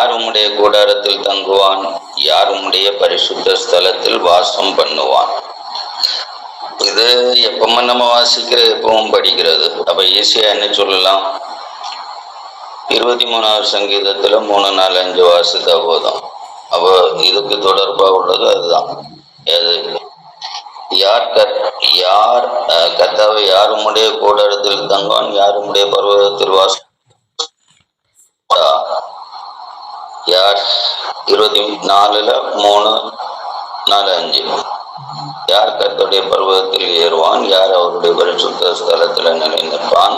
யார் உம்முடைய கூடாரத்தில் தங்குவான்? யார் உம்முடைய பரிசுத்த ஸ்தலத்தில் வாசம் பண்ணுவான்? இது எப்பவுமே நம்ம வாசிக்கிற எப்பவும் படிக்கிறது. அப்ப ஈஸியா என்ன சொல்லலாம்? இருபத்தி மூணாவது சங்கீதத்துல மூணு நாலு அஞ்சு வாசித்தா போதும். அப்போ இதுக்கு தொடர்பா உள்ளது அதுதான். எது? யார் கத் யார் கத்தாவை கர்த்தாவை யாருமுடைய கூடாரத்தில் தங்குவான்? யாருமுடைய பருவத்தில் வாசம் யார்? இருபத்தி நாலுல மூணு நாலு அஞ்சு. யார் கத்தோடைய பருவத்தில் ஏறுவான்? யார் அவருடைய பரிசுத்த ஸ்தலத்துல நிலை நிற்பான்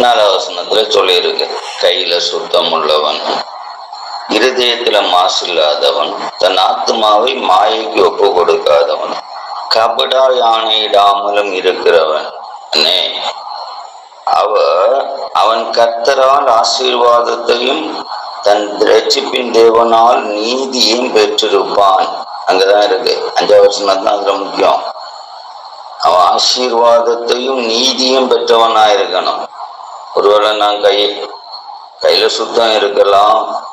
நாலாவது வசனத்துல சொல்லியிருக்கு கையில சுத்தம் உள்ளவன் இருதயத்துல மாசு இல்லாதவன் தன் ஆத்மாவை மாயைக்கு ஒப்பு கொடுக்காதவன் கபடா யானையிடாமலும் இருக்கிறவன் அவ அவன் கர்த்தரால் ஆசீர்வாதத்தையும் தன் ரட்சிப்பின் தேவனால் நீதியும் பெற்றிருப்பான். அங்கதான் இருக்கு. அஞ்சாவது வருஷம் தான் அதுல முக்கியம். அவன் ஆசீர்வாதத்தையும் நீதியும் பெற்றவனா இருக்கணும். ஒருவேளை நான் கை கையில சுத்தம் இருக்கலாம்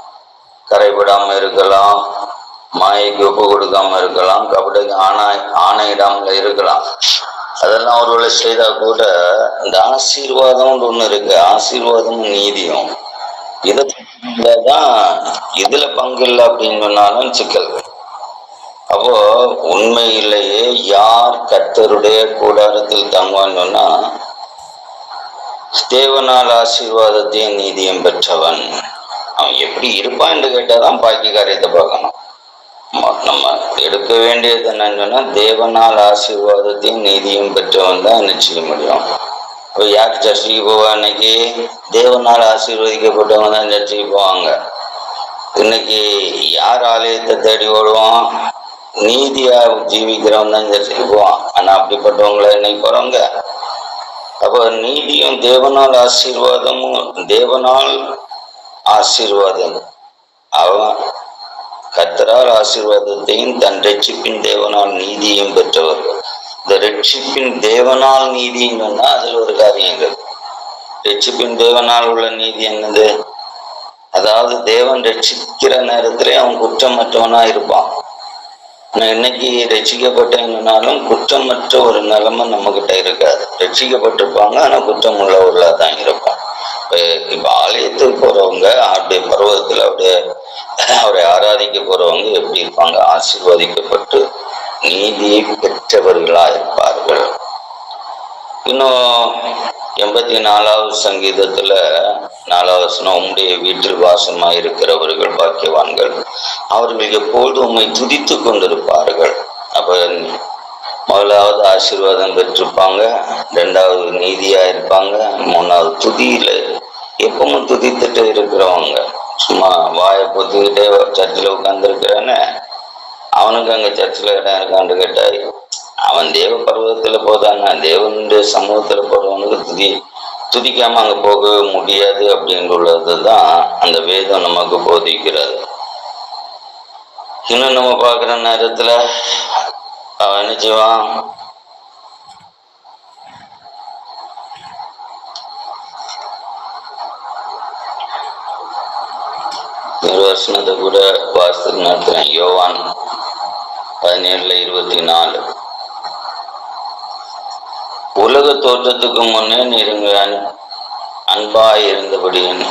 கரைபடாம இருக்கலாம் மாயைக்கு ஒப்பு கொடுக்காம இருக்கலாம் கபடிக்கு ஆணை ஆணையிடாமல இருக்கலாம். அதெல்லாம் ஒருவேளை செய்தா கூட இந்த ஆசீர்வாதம்னு ஒண்ணு இருக்கு. ஆசீர்வாதமும் நீதியும். இதை இதுல பங்கு இல்லை அப்படின்னு சொன்னாலும் சிக்கல். அப்போ உண்மையிலேயே யார் கர்த்தருடைய கூடாரத்தில் தங்குவான்னு சொன்னா தேவனால் ஆசீர்வாதத்தையும் நீதியும் பெற்றவன். அவன் எப்படி இருப்பான் என்று கேட்டாதான் பாக்கி காரியத்தை பார்க்கணும் நம்ம எடுக்க வேண்டியது என்னன்னு சொன்னா தேவனால் ஆசீர்வாதத்தையும் நீதியும் பெற்றவன் தான் என்ன செய்ய முடியும். யார் சர்ச்சைக்கு போவா? இன்னைக்கு தேவனால் ஆசீர்வதிக்கப்பட்டவங்க தான் சர்ச்சைக்கு போவாங்க. இன்னைக்கு யார் ஆலயத்தை தேடி ஓடுவான்? நீதியா ஜீவிக்கிறவன் தான் சர்ச்சைக்கு போவான். ஆனா அப்படிப்பட்டவங்கள இன்னைக்கு போறவங்க. அப்போ நீதியும் தேவனால் ஆசீர்வாதமும் தேவனால் ஆசீர்வாதம். அவன் கத்தரால் ஆசீர்வாதத்தையும் தன் ரட்சிப்பின் தேவனால் நீதியையும் பெற்றவர்கள். இந்த ரட்சிப்பின் தேவனால் நீதின்னு சொன்னா அதுல ஒரு காரியம் இருக்கு. ரட்சிப்பின் தேவனால் உள்ள நீதி என்னது? அதாவது தேவன் ரட்சிக்கிற நேரத்திலே அவன் குற்றமற்றவனா இருப்பான். நான் இன்னைக்கு ரட்சிக்கப்பட்டேன்னாலும் குற்றமற்ற ஒரு நிலைமை நம்ம கிட்ட இருக்காது. ரட்சிக்கப்பட்டிருப்பாங்க ஆனா குற்றம் உள்ளவர்களா தான் இருப்பான் இப்ப இப்போ ஆலயத்துக்கு போறவங்க அப்படியே பருவத்துல அப்படியே அவரை ஆராதிக்க போறவங்க எப்படி இருப்பாங்க? ஆசீர்வதிக்கப்பட்டு நீதியை பெற்றவர்களா இருப்பார்கள் இன்னும் எண்பத்தி நாலாவது சங்கீதத்துல நாலாவது உம்முடைய வீட்டில் வாசமா இருக்கிறவர்கள் பாக்கியவான்கள் அவர்கள் எப்பொழுதும் உண்மை துதித்து கொண்டிருப்பார்கள். அப்ப முதலாவது ஆசீர்வாதம் பெற்றிருப்பாங்க ரெண்டாவது நீதியா இருப்பாங்க மூணாவது துதியில எப்பவும் துதித்துட்டு இருக்கிறவங்க. சும்மா வாயை பொத்துக்கிட்டே சர்ச்சில் உட்காந்துருக்கிறேன்னு அவனுக்கு அங்க சர்ச்சில் இடம் இருக்கான்னு கேட்டா அவன் தேவ பர்வதத்துல போதானா. தேவனுடைய சமூகத்துல போறவனுக்கு துதி துதிக்காம அங்க போகவே முடியாது அப்படின்றது தான் அந்த வேதம் நமக்கு போதிக்கிறது. இன்னும் நம்ம பார்க்குற நேரத்துல அவன் என்ன செய்வான்? ஒரு வருஷத்தை கூட வாசத்துக்கு நடத்துறேன் யோவான் பதினேழுல இருபத்தி நாலு உலக தோற்றத்துக்கு முன்னே நீருங்க அன்பாய் இருந்தபடியின்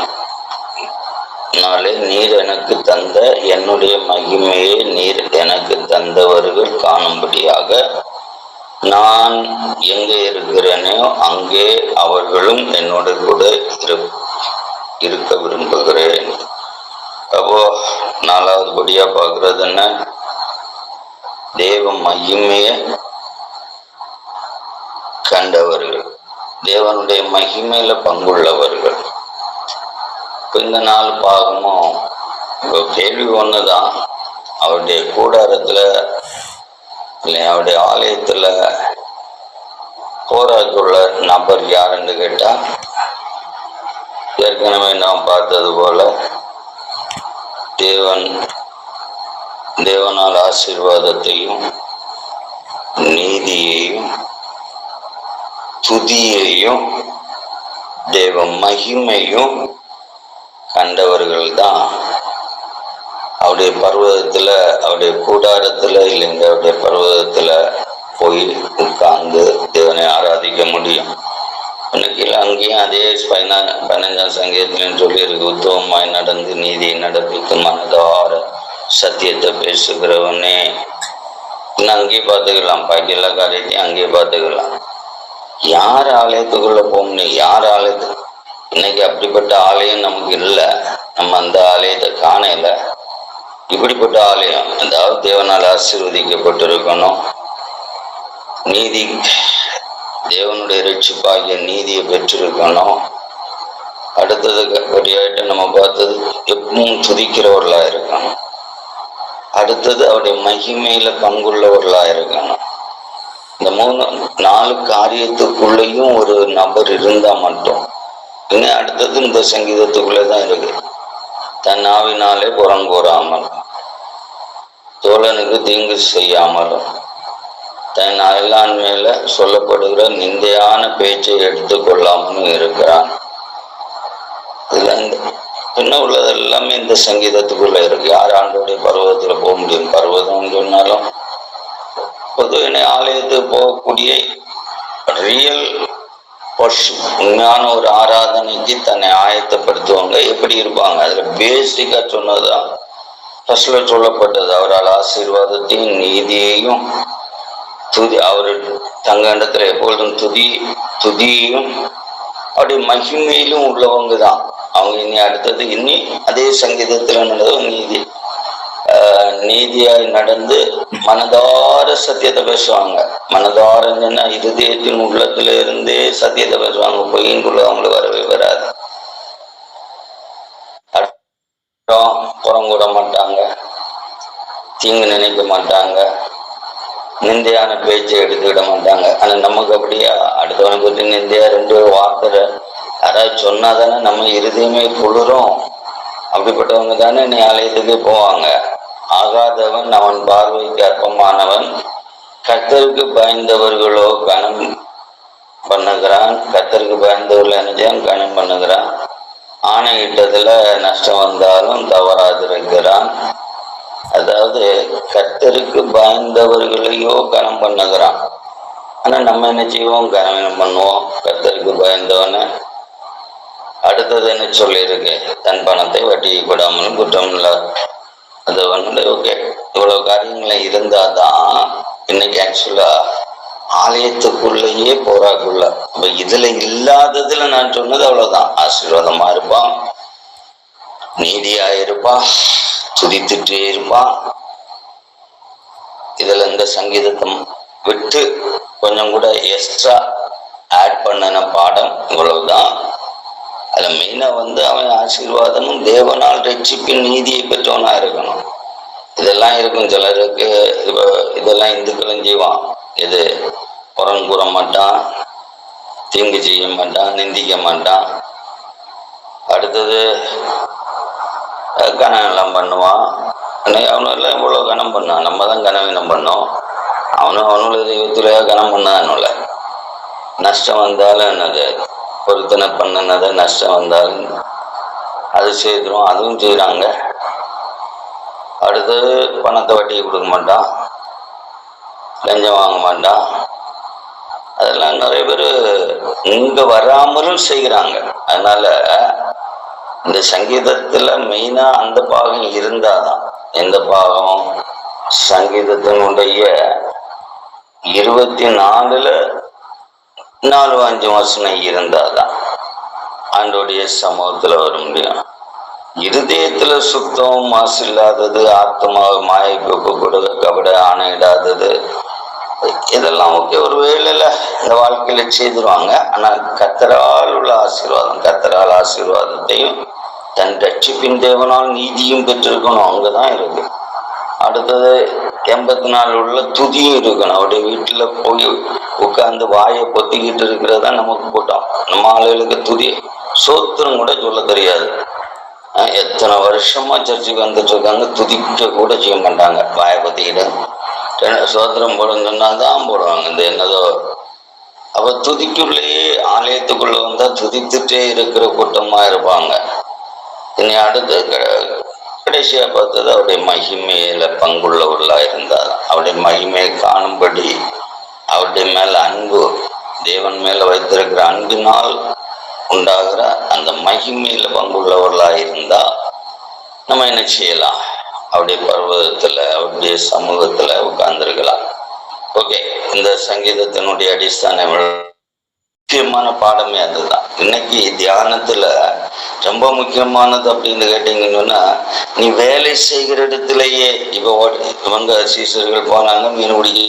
நாளே நீர் எனக்கு தந்த என்னுடைய மகிமையை நீர் எனக்கு தந்தவர்கள் காணும்படியாக நான் எங்கே இருக்கிறேனோ அங்கே அவர்களும் என்னோட கூட இருக்க விரும்புகிறேன். அப்போ நாலாவது படியா பார்க்கறது என்ன? தேவ மகிமையை கண்டவர்கள். தேவனுடைய மகிமையில பங்குள்ளவர்கள். இந்த நாள் பாகமும் கேள்வி ஒண்ணுதான். அவருடைய கூடாரத்துல இல்லை அவருடைய ஆலயத்துல போராட்டுள்ள நபர் யாருன்னு கேட்டா ஏற்கனவே நாம் பார்த்தது போல தேவன் தேவனால் ஆசீர்வாதத்தையும் நீதியையும் துதியையும் தேவ மகிமையும் கண்டவர்கள் தான் அவருடைய பர்வதத்தில் அவருடைய கூடாரத்தில் இல்லைங்க அவருடைய பர்வதத்தில் போய் உட்கார்ந்து தேவனை ஆராதிக்க முடியும். இன்னைக்கு அங்கேயும் அதே பதினா பதினஞ்சாம் சங்கீதத்திலும் சொல்லியிருக்கு உத்தவமாய் நடந்து நீதியை நடப்பித்து மனதார சத்தியத்தை பேசுகிறவனே. இன்னும் அங்கேயே பார்த்துக்கலாம். பாக்கி காரியத்தையும் அங்கேயே பார்த்துக்கலாம். யார் ஆலயத்துக்குள்ள போகணும்? யார் ஆலயத்து? இன்னைக்கு அப்படிப்பட்ட ஆலயம் நமக்கு இல்லை. நம்ம அந்த ஆலயத்தை காணல. இப்படிப்பட்ட ஆலயம் அதாவது தேவனால் ஆசீர்வதிக்கப்பட்டிருக்கணும். நீதி தேவனுடைய ரட்சிப்பாகிய நீதியை பெற்றிருக்கணும். அடுத்ததுக்கு படியாயிட்டு நம்ம பார்த்தது எப்பவும் துதிக்கிறவர்களாக இருக்கணும். அடுத்தது அவருடைய மகிமையில பங்குள்ளவர்களா இருக்கணும். இந்த மூணு நாலு காரியத்துக்குள்ளேயும் ஒரு நபர் இருந்தா மட்டும். இன்னும் அடுத்தது இந்த சங்கீதத்துக்குள்ளே தான் இருக்கு. தன் ஆவினாலே புறங்கூறாமல் தோழனுக்கு தீங்கு செய்யாமலும் தன் அயலான் மேல சொல்லப்படுகிற நிந்தையான பேச்சை எடுத்துக்கொள்ளாமலும் இருக்கிறான். இதுல இந்த பின்ன உள்ளது எல்லாமே இந்த சங்கீதத்துக்குள்ள இருக்கு. யார் ஆண்டோடைய பருவத்துல போக முடியும்? பர்வதம் சொன்னாலும் பொதுவினை ஆலயத்துக்கு போகக்கூடிய ரியல் உண்மையான ஒரு ஆராதனைக்கு தன்னை ஆயத்தப்படுத்துவாங்க. எப்படி இருப்பாங்க? அதுல பேசிக்கா சொன்னதுதான். ஃபர்ஸ்ட்ல சொல்லப்பட்டது அவரால் ஆசீர்வாதத்தையும் நீதியையும் துதி அவர் தங்க இடத்துல எப்பொழுதும் துதி துதியையும் அப்படி மகிமையிலும் உள்ளவங்க தான். அவங்க இனி அடுத்தது இனி அதே சங்கீதத்துல நடந்தது நீதி. ஆஹ் நீதியாய் நடந்து மனதார சத்தியத்தை பேசுவாங்க. மனதாரங்கன்னா இருதயத்தின் உள்ளத்துல இருந்தே சத்தியத்தை பேசுவாங்க. பொய்யின்குள்ள அவங்களுக்கு வரவே வராது. புறம் கூட மாட்டாங்க. தீங்கு நினைக்க மாட்டாங்க. நிந்தையான பேச்சை எடுத்துக்கிட மாட்டாங்க. ஆனா நமக்கு அப்படியா? அடுத்தவனை பற்றி நிந்தையா? ரெண்டு வார்த்தை யாராவது சொன்னாதானே நம்ம இருதயமே குளிரும். அப்படிப்பட்டவங்க தானே நீ ஆலயத்துக்கு போவாங்க. ஆகாதவன் அவன் பார்வைக்கு அற்பமானவன். கர்த்தருக்கு பயந்தவர்களோ கனம் பண்ணுகிறான். கர்த்தருக்கு பயந்தவர்கள் என்ன கனம் பண்ணுகிறான். ஆணையிட்டதுல நஷ்டம் வந்தாலும் தவறாதிருக்கிறான். அதாவது கர்த்தருக்கு பயந்தவர்களையோ கனம் பண்ணுகிறான். ஆனா நம்ம என்ன செய்வோம்? கனவீனம் பண்ணுவோம். கர்த்தருக்கு பயந்தவனை அடுத்தது என்ன சொல்லியிருக்கு? தன் பணத்தை வட்டி கூடாமல் குற்றம் இல்லை. அது வந்து ஓகே இவ்வளவு காரியங்களை இருந்தாதான் இன்னைக்கு ஆக்சுவலா ஆலயத்துக்குள்ளேயே போறாக்குள்ள இப்போ இதுல இல்லாததுல நான் சொன்னது அவ்வளவுதான். ஆசீர்வாதமா இருப்பான். நீதியா இருப்பான். துதித்துட்டே இருப்பான். இதுல இந்த சங்கீதத்தை விட்டு கொஞ்சம் கூட எக்ஸ்ட்ரா ஆட் பண்ணின பாடம் இவ்வளவுதான். அதுல மெயினா வந்து அவன் ஆசீர்வாதமும் தேவனால் ரட்சிப்பின் நீதியை பெற்றவனா இருக்கணும். இதெல்லாம் இருக்கும் சிலருக்கு. இப்போ இதெல்லாம் இந்துக்களும் செய்வான். இது புறம் கூற மாட்டான் தீங்கு செய்ய மாட்டான் நிந்திக்க மாட்டான். அடுத்தது கனவு எல்லாம் பண்ணுவான். அவனும் எல்லாம் இவ்வளோ கனம் பண்ணான்? நம்ம தான் கனவீனம் பண்ணோம். அவனும் அவனோட தெய்வத்துல கனம் பண்ணான்ல நஷ்டம் வந்தாலும் என்னது? பொருத்தனை பண்ணினதை? நஷ்டம் வந்தாலும் அது செய்துரும் அதுவும் செய்கிறாங்க அடுத்தது பணத்தை வட்டிக்கு கொடுக்க மாட்டான். லஞ்சம் வாங்க மாட்டான். அதெல்லாம் நிறைய பேர் இங்கே வராமலும் செய்கிறாங்க. அதனால் இந்த சங்கீதத்தில் மெயினாக அந்த பாகம் இருந்தாதான். எந்த பாகம்? சங்கீதத்தினுடைய இருபத்தி நாலுல நாலு அஞ்சு வசனம் இருந்தாதான் ஆண்டோடைய சமூகத்தில் வர முடியும். இருதயத்தில் சுத்தம் மாசு இல்லாதது ஆத்மா மாயக்கு கூட கபட ஆணையிடாதது இதெல்லாம் ஓகே. ஒரு வேலையில் இந்த வாழ்க்கையில் செய்திருவாங்க. ஆனால் கத்தரால் உள்ள ஆசீர்வாதம் கத்தரால் ஆசீர்வாதத்தையும் தன் ரட்சிப்பின் தேவனால் நீதியும் பெற்றிருக்கணும். அங்கே தான் இருக்கு. அடுத்தது எண்பத்தி நாலு உள்ள துதியும் இருக்கணும். அவருடைய வீட்டில் போய் உட்காந்து வாயை பொத்திக்கிட்டு இருக்கிறதா நமக்கு கூட்டம் நம்ம ஆளுகளுக்கு துதி. சோத்திரம் கூட சொல்ல தெரியாது. எத்தனை வருஷமா சர்ச்சுக்கு வந்துட்டு இருக்காங்க துதிக்க கூட செய்ய மாட்டாங்க. வாயை பொத்திக்கிட்டு. சோத்திரம் போடுன்னு சொன்னாதான் போடுவாங்க. இந்த என்னதோ அப்ப துதிக்குள்ளேயே ஆலயத்துக்குள்ள வந்தா துதித்துட்டே இருக்கிற கூட்டமா இருப்பாங்க. இனி அடுத்து கடைசியாக பார்த்தது அவருடைய மகிமையில பங்குள்ளவர்களாக இருந்தார். அவருடைய மகிமையை காணும்படி அவருடைய மேல அன்பு தேவன் மேல வைத்திருக்கிற அன்பினால் உண்டாகிற அந்த மகிமையில பங்குள்ளவர்களாக இருந்தா நம்ம என்ன செய்யலாம்? அவருடைய பர்வதத்துல அவருடைய சமூகத்துல உட்கார்ந்துருக்கலாம். ஓகே இந்த சங்கீதத்தினுடைய அடிஸ்தான முக்கியமான பாடமே அதுதான். இன்னைக்கு தியானத்துல ரொம்ப முக்கியமானது அப்படின்னு கேட்டீங்கன்னா நீ வேலை செய்கிற இடத்துலயே இப்போ இவங்க சீசர்கள் போனாங்க மீன் பிடிக்க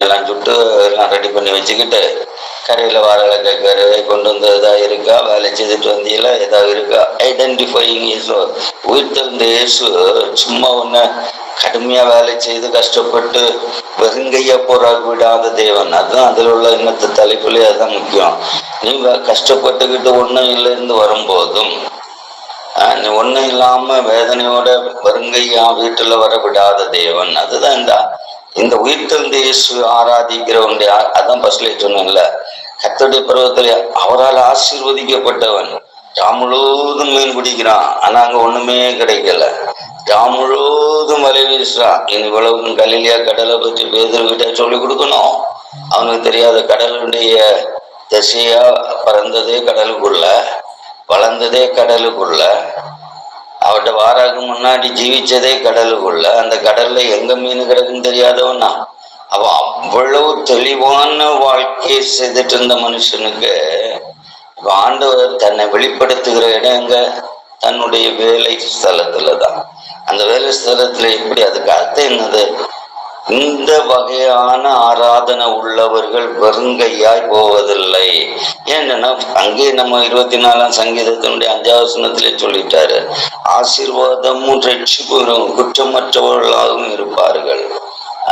எல்லாம் சுட்டு எல்லாம் ரெடி பண்ணி வச்சுக்கிட்டு கரையில வாழை கேட்கறது கொண்டு வந்து ஏதா இருக்கா? வேலை செய்துட்டு வந்தீங்களா? ஏதாவது இருக்கா? ஐடென்டிஃபைங் இயேசு உயிர்த்தெழுந்த இயேசு சும்மா ஒன்று கடுமையா வேலை செய்து கஷ்டப்பட்டு வெறுங்கையா போராக விடாத தேவன். அதுதான் அதுல உள்ள இன்னத்த தலைப்புலயே அதுதான் முக்கியம். நீ கஷ்டப்பட்டுக்கிட்டு ஒன்றும் இருந்து வரும்போதும் ஆஹ் நீ ஒண்ணும் இல்லாம வேதனையோட வருங்கையா வீட்டுல வர விடாத தேவன். அதுதான் இந்த இந்த உயிர்த்தெழுந்த இயேசு ஆராதிக்கிறவனுடைய அதான் பஸ்ல சொன்னேன்ல. கத்தோடைய பருவத்துல அவரால் ஆசீர்வதிக்கப்பட்டவன். முழுவதும் மீன் பிடிக்கிறான். ஆனா அங்க ஒண்ணுமே கிடைக்கல. ராம் முழுவதும் வலை வீசுறான் இவ்வளவுக்கும் கலிலியா கடலை பற்றி பேதர்கிட்ட சொல்லி கொடுக்கணும். அவனுக்கு தெரியாத கடலுடைய திசையா பறந்ததே கடலுக்குள்ள வளர்ந்ததே கடலுக்குள்ள. அவட்ட வாராக்கு முன்னாடி ஜீவிச்சதே கடலுக்குள்ள. அந்த கடல்ல எங்க மீன் கிடக்குன்னு தெரியாதவனா? அவன் அவ்வளவு தெளிவான வாழ்க்கையை செய்துட்டு இருந்த மனுஷனுக்கு ஆண்டவர் தன்னை வெளிப்படுத்துகிற இடம் எங்க? தன்னுடைய வேலை ஸ்தலத்துல தான் அந்த வேலை ஸ்தலத்தில் எப்படி அதுக்கு அர்த்தம் என்னது? இந்த வகையான ஆராதனை உள்ளவர்கள் வெறுங்கையாய் போவதில்லை. ஏன்னா அங்கே நம்ம இருபத்தி நாலாம் சங்கீதத்தினுடைய அஞ்சாவசனத்திலே சொல்லிட்டாரு ஆசீர்வாதமும் ரட்சிப்பும் குற்றமற்றவர்களாகவும் இருப்பார்கள்.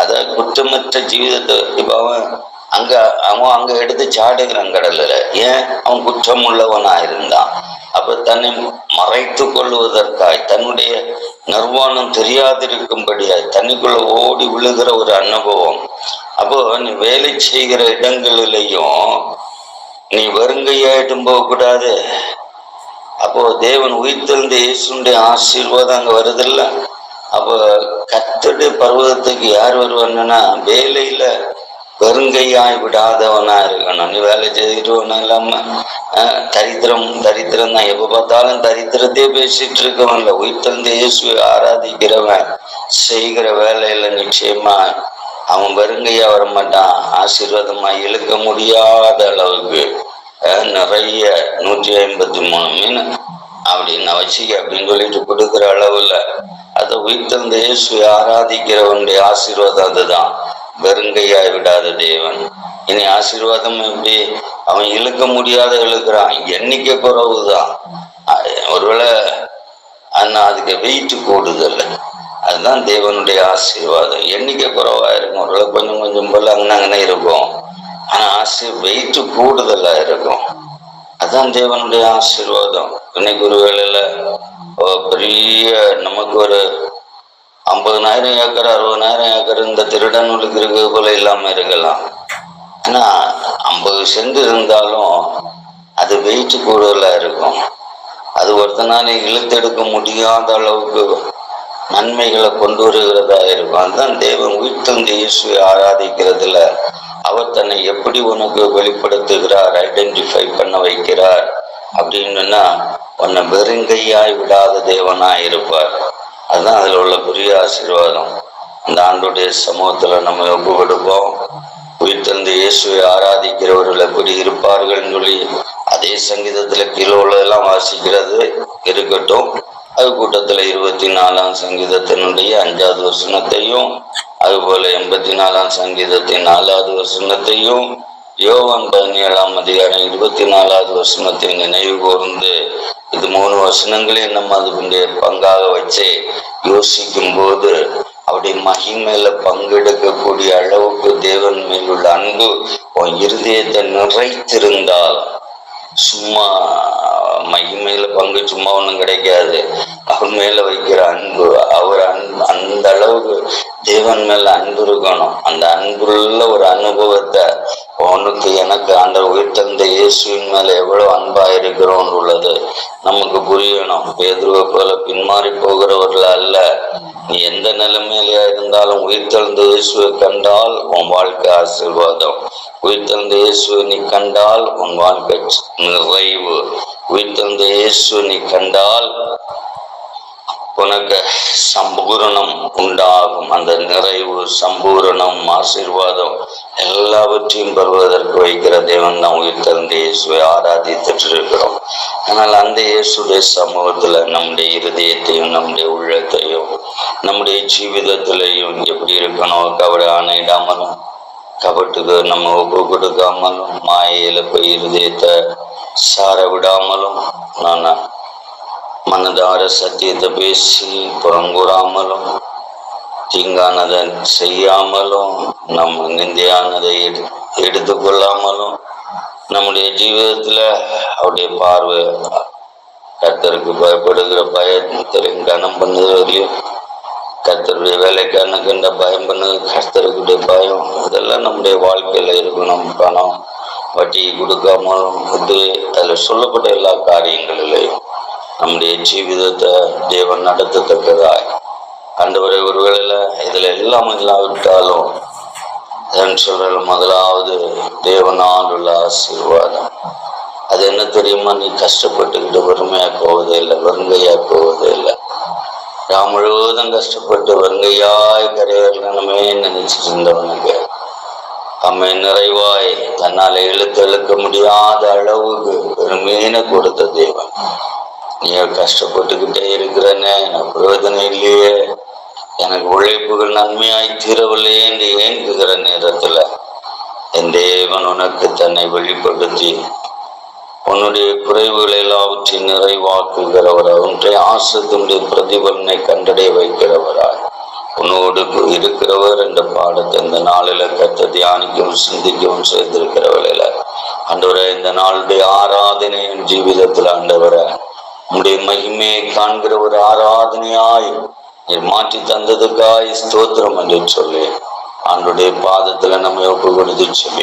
அத குற்றமற்ற ஜீவிதத்தை இப்ப அவன் அங்க அவன் அங்க எடுத்து சாடுகிறான் கடல்ல. ஏன்? அவன் குற்றம் உள்ளவனா இருந்தான் அப்ப தன்னை மறைத்து கொள்வதற்காய் தன்னுடைய நிர்வாணம் தெரியாதிருக்கும்படியாய் தன்னைக்குள்ள ஓடி விழுகிற ஒரு அனுபவம். அப்போ நீ வேலை செய்கிற இடங்களிலையும் நீ வருங்கையாயிட்டும் போகக்கூடாது. அப்போ தேவன் உயிர்த்தெழுந்த இயேசுடைய ஆசீர்வாதம் அங்க வருதில்ல. அப்போ கத்தடி பருவத்துக்கு யார் வருவாங்கன்னா வேலையில வெறுங்கையாய் விடாதவனா இருக்கணும். நீ வேலை செய்துட்டு இல்லாம தரித்திரம் தரித்திரம் தான். எப்ப பார்த்தாலும் தரித்திரத்தையே பேசிட்டு இருக்கவன்ல. உயிர்த்தெழுந்த இயேசுவை ஆராதிக்கிறவன் செய்கிற வேலையில நிச்சயமா அவன் வெறுங்கையா வர மாட்டான் ஆசீர்வாதமா இழுக்க முடியாத அளவுக்கு நிறைய நூற்றி ஐம்பத்தி மூணு மீன் அப்படின்னு வச்சுக்க அப்படின்னு சொல்லிட்டு கொடுக்குற அளவுல அதை உயிர்த்தெழுந்த இயேசுவை ஆராதிக்கிறவனுடைய ஆசீர்வாதம் அதுதான். வெறுங்கையாய் விடாத தேவன். இனி ஆசீர்வாதம் எப்படி? அவன் இழுக்க முடியாத இழுக்கிறான். எண்ணிக்கை குறவுதான். ஒருவேளை ஆனா அதுக்கு வெயிட் கூடுதல். அதுதான் தேவனுடைய ஆசீர்வாதம். எண்ணிக்கை குறைவா இருக்கும். ஒருவேளை கொஞ்சம் கொஞ்சம் போல அங்கே அங்கே இருக்கும். ஆனா ஆசி வெயிட் கூடுதலா இருக்கும். அதான் தேவனுடைய ஆசீர்வாதம். இன்னைக்கு ஒரு வேலையில பெரிய நமக்கு ஒரு ஐம்பதுனாயிரம் ஏக்கர் அறுபதாயிரம் ஏக்கர் இந்த திருடனுக்கு இருக்கிறது போல இல்லாம இருக்கலாம். ஆனா ஐம்பது சென்ட் இருந்தாலும் அது வெயிட் கூடுதலா இருக்கும். அது ஒருத்தனால இழுத்தெடுக்க முடியாத அளவுக்கு நன்மைகளை கொண்டு வருகிறதா இருக்கும். அதுதான் தேவன் உயிர்த்தந்த இயேசுவை ஆராதிக்கிறதுல அவர் தன்னை எப்படி உனக்கு வெளிப்படுத்துகிறார் ஐடென்டிஃபை பண்ண வைக்கிறார் அப்படின்னுன்னா உன்னை வெறுங்கையாய் விடாத தேவனாய் இருப்பார். அதுதான் அதில் உள்ள பெரிய ஆசீர்வாதம். அந்த ஆண்டுடைய சமூகத்தில் நம்ம ஒப்பு கொடுப்போம் உயிர்த்தெழுந்த இயேசுவை ஆராதிக்கிறவர்கள் எப்படி இருப்பார்கள் சொல்லி அதே சங்கீதத்தில் கீழே உள்ளதெல்லாம் வாசிக்கிறது இருக்கட்டும். அது கூட்டத்தில் இருபத்தி நாலாம் சங்கீதத்தினுடைய அஞ்சாவது வசனத்தையும் அதுபோல எண்பத்தி நாலாம் சங்கீதத்தின் நாலாவது வசனத்தையும் யோவான் பதினேழாம் அதிகாரம் இருபத்தி நாலாவது வசனத்தை நினைவு கூர்ந்து இது மூணு வசனங்களையும் நம்ம அதுடைய பங்காக வச்சு யோசிக்கும் போது அவருடைய மகிமையில பங்கெடுக்கக்கூடிய அளவுக்கு தேவன் மேலுள்ள அன்பு உன் இருதயத்தை நிறைத்திருந்தால் சும்மா மகிமையில பங்கு சும்மா ஒன்றும் கிடைக்காது. அவர் மேல வைக்கிற அன்பு அவர் அன்பு அந்த அளவுக்கு தேவன் மேல அன்பு இருக்கணும். அந்த அன்புள்ள ஒரு அனுபவத்தை உனக்கு எனக்கு ஆண்ட உயிர்த்தெழுந்த இயேசுவின் மேல எவ்வளவு அன்பா இருக்கிறோம் உள்ளது. நமக்கு புரியணும். பேதுருவை போல பின்மாறி போகிறவர்கள் அல்ல. நீ எந்த நிலைமையிலயா இருந்தாலும் உயிர்த்தெழுந்த இயேசுவை கண்டால் உன் வாழ்க்கை ஆசீர்வாதம். உயிர்த்தெழுந்த இயேசுவை நீ கண்டால் உன் வாழ்க்கை நிறைவு. உயிர்த்தெழுந்த இயேசுவை நீ கண்டால் உனக்கு சம்பூரணம் உண்டாகும். அந்த நிறைவு சம்பூரணம் ஆசீர்வாதம் எல்லாவற்றையும் பெறுவதற்கு வைக்கிற தேவன் தான் உயிர் தந்த இயேசுவை ஆராதித்துட்டு இருக்கிறோம் ஆனால் அந்த இயேசுடைய சமூகத்துல நம்முடைய இருதயத்தையும் நம்முடைய உள்ளத்தையும் நம்முடைய ஜீவிதத்திலையும் எப்படி இருக்கணும்? கவலை ஆணையிடாமலும் கபட்டுக்கு நம்ம ஒப்பு கொடுக்காமலும் மாயையில் போய் இருதயத்தை சார விடாமலும் நான் மனதார சத்தியத்தை பேசி புறங்கூறாமலும் தீங்கானதை செய்யாமலும் நம் நிந்தையானதை எடு எடுத்துக்கொள்ளாமலும் நம்முடைய ஜீவிதத்தில் அவருடைய பார்வை கர்த்தருக்கு பயப்படுகிற பயத்திலையும் கனம் பண்ணுறதுலையும் கத்தருடைய வேலைக்கான கண்ட பயம் பண்ணு கர்த்தருக்குடைய பயம் இதெல்லாம் நம்முடைய வாழ்க்கையில இருக்கணும் பணம் வட்டி கொடுக்காமலும் இது அதில் சொல்லப்பட்ட எல்லா காரியங்களிலையும் நம்முடைய ஜீவிதத்தை தேவன் நடத்தத்தக்கதாய். ஆண்டவரை ஒருவேளையில இதில் எல்லாம் இல்லாவிட்டாலும் நான் சொல்ற முதலாவது தேவனால் உள்ள ஆசீர்வாதம். அது என்ன தெரியுமா? நீ கஷ்டப்பட்டுக்கிட்டு வறுமையாக போவதே இல்லை வருங்கையா போவதே இல்லை. நான் முழுவதும் கஷ்டப்பட்டு வருங்கையாய் கரையறணுமே நினைச்சிட்டு இருந்தவனுக்கு அம்மை நிறைவாய் தன்னால் இழுத்து இழுக்க முடியாத அளவுக்கு பெருமீன கொடுத்த தேவன். நீ கஷ்டப்பட்டுக்கிட்டே இருக்கிறனே எனக்கு பிரயோஜனம் இல்லையே. எனக்கு உழைப்புகள் நன்மையாய் தீரவில்லையே என்று ஏங்குகிற நேரத்துல என் தேவன் உனக்கு தன்னை வெளிப்படுத்தி உன்னுடைய குறைவுகளை எல்லாவற்றையும் நிறைவாக்குகிறவராய் உன்னுடைய ஆசத்தினுடைய பிரதிபலனை கண்டடைய வைக்கிறவராய் உன்னோடு இருக்கிறவர் என்ற பாடத்தை இந்த நாளில கத்த தியானிக்கவும் சிந்திக்கவும் செய்திருக்கிற வேளையில இந்த நாளுடைய ஆராதனை என் ஜீவிதத்தில் ஆண்டவரை உங்களுடைய மகிமையை காண்கிற ஒரு ஆராதனையாய் நீர் மாற்றி தந்ததுக்காய் ஸ்தோத்திரம் என்று சொல்லி ஆண்டுடைய பாதத்துல நம்ம ஒப்பு கொடுத்து சொல்லி